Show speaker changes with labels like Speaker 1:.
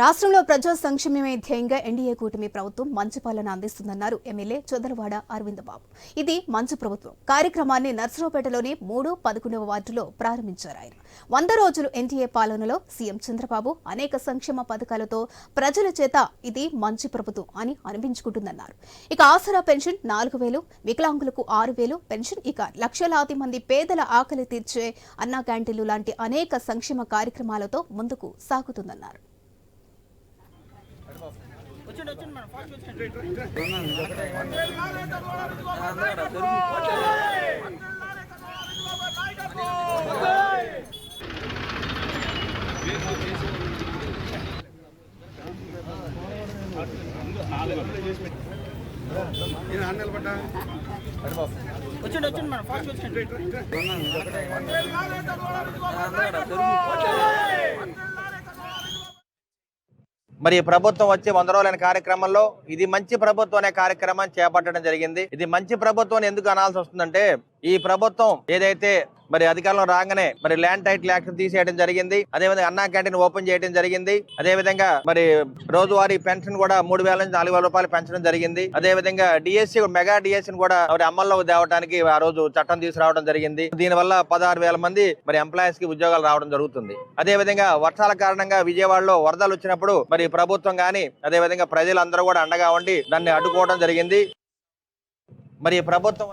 Speaker 1: రాష్ట్రంలో ప్రజా సంక్షేమమే ధ్యేయంగా ఎన్డీఏ కూటమి ప్రభుత్వం మంచి పాలన అందిస్తుందన్నారు ఎమ్మెల్యే చొదలవాడ అరవింద్ బాబు ఇది మంచు ప్రభుత్వం. కార్యక్రమాన్ని నర్సరావుపేటలోని మూడు పదకొండవ వార్డులో ప్రారంభించారు ఆయన. వంద రోజులు ఎన్డీఏ పాలనలో సీఎం చంద్రబాబు అనేక సంక్షేమ పథకాలతో ప్రజల చేత ఇది మంచి ప్రభుత్వం అని అనిపించుకుంటుందన్నారు. ఇక ఆసరా పెన్షన్ నాలుగు వేలు వికలాంగులకు ఆరు వేలు పెన్షన్ ఇక లక్షలాది మంది పేదల ఆకలి తీర్చే అన్నా క్యాంటీన్లు లాంటి అనేక సంక్షేమ కార్యక్రమాలతో ముందుకు సాగుతుందన్నారు.
Speaker 2: వచ్చిండు వచ్చిండు మనం ఫాస్ట్ వచ్చిండు
Speaker 3: మరి ప్రభుత్వం వచ్చి వంద రోజులైన కార్యక్రమంలో ఇది మంచి ప్రభుత్వం అనే కార్యక్రమాన్ని చేపట్టడం జరిగింది. ఇది మంచి ప్రభుత్వం ఎందుకు అనాల్సి వస్తుందంటే ఈ ప్రభుత్వం ఏదైతే మరి అధికారంలో రాగానే మరి ల్యాండ్ టైటిల్ యాక్ట్ తీసేయడం జరిగింది. అదేవిధంగా అన్నా క్యాంటీన్ ఓపెన్ చేయడం జరిగింది. అదే విధంగా మరి రోజువారీ పెన్షన్ కూడా మూడు వేల నుంచి నాలుగు వేల రూపాయలు పెంచడం జరిగింది. అదే విధంగా డిఎస్సి మెగా డిఎస్సి కూడా మరి అమల్లోకి తేవడానికి ఆ రోజు చట్టం తీసుకురావడం జరిగింది. దీని వల్ల పదహారు వేల మంది మరి ఎంప్లాయీస్కి ఉద్యోగాలు రావడం జరుగుతుంది. అదే విధంగా వర్షాల కారణంగా విజయవాడలో వరదలు వచ్చినప్పుడు మరి ప్రభుత్వం కానీ అదే విధంగా ప్రజలందరూ కూడా అండగా ఉండి దాన్ని అడ్డుకోవడం జరిగింది. మరి ప్రభుత్వం